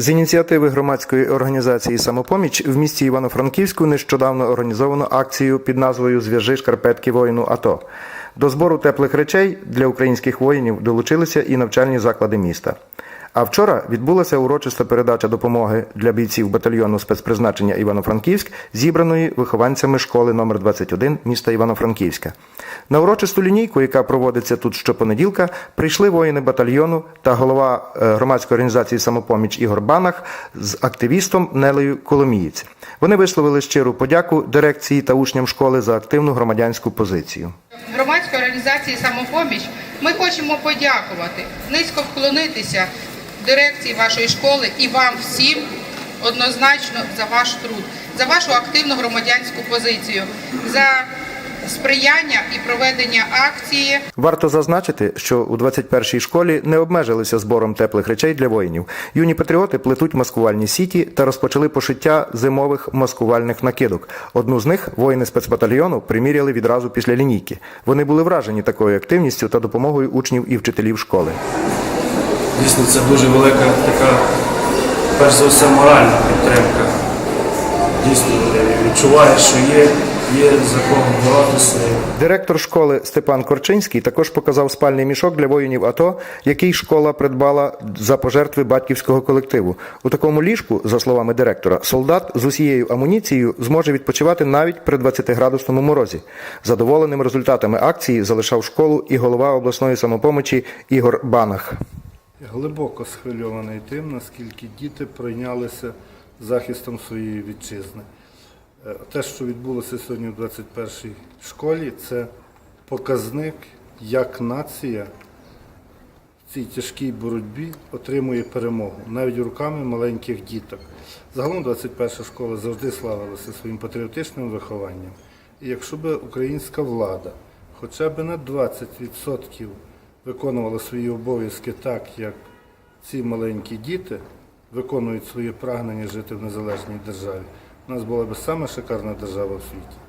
З ініціативи громадської організації Самопоміч в місті Івано-Франківську нещодавно організовано акцію під назвою Зв'яжи шкарпетки воїну АТО. До збору теплих речей для українських воїнів долучилися і навчальні заклади міста. А вчора відбулася урочиста передача допомоги для бійців батальйону спецпризначення Івано-Франківськ, зібраної вихованцями школи номер 21 міста Івано-Франківська. На урочисту лінійку, яка проводиться тут щопонеділка, прийшли воїни батальйону та голова е, громадської організації Самопоміч Ігор Банах з активістом Нелею Коломієць. Вони висловили щиру подяку дирекції та учням школи за активну громадянську позицію. громадської організації самопоміч ми хочемо подякувати, низько вклонитися дирекції вашої школи і вам всім однозначно за ваш труд, за вашу активну громадянську позицію, за сприяння і проведення акції. Варто зазначити, що у 21-й школі не обмежилися збором теплих речей для воїнів. Юні патріоти плетуть маскувальні сіті та розпочали пошиття зимових маскувальних накидок. Одну з них воїни спецбатальйону приміряли відразу після лінійки. Вони були вражені такою активністю та допомогою учнів і вчителів школи. Дійсно, це дуже велика така, перш за все, моральна підтримка. Дійсно, відчуваєш, що є, є за. Директор школи Степан Корчинський також показав спальний мішок для воїнів АТО, який школа придбала за пожертви батьківського колективу. У такому ліжку, за словами директора, солдат з усією амуніцією зможе відпочивати навіть при 20-градусному морозі. Задоволеним результатами акції залишав школу і голова обласної самопомочі Ігор Банах. Глибоко схвильований тим, наскільки діти пройнялися захистом своєї вітчизни. Е, Те, що відбулося сьогодні в 21-й школі, це показник, як нація в цій тяжкій боротьбі отримує перемогу, навіть руками маленьких діток. Загалом 21 школа завжди славилася своїм патріотичним вихованням. І якщо б українська влада хоча б на 20% виконувала свої обов'язки так, як ці маленькі діти виконують своє прагнення жити в незалежній державі, у нас була б саме шикарна держава в світі.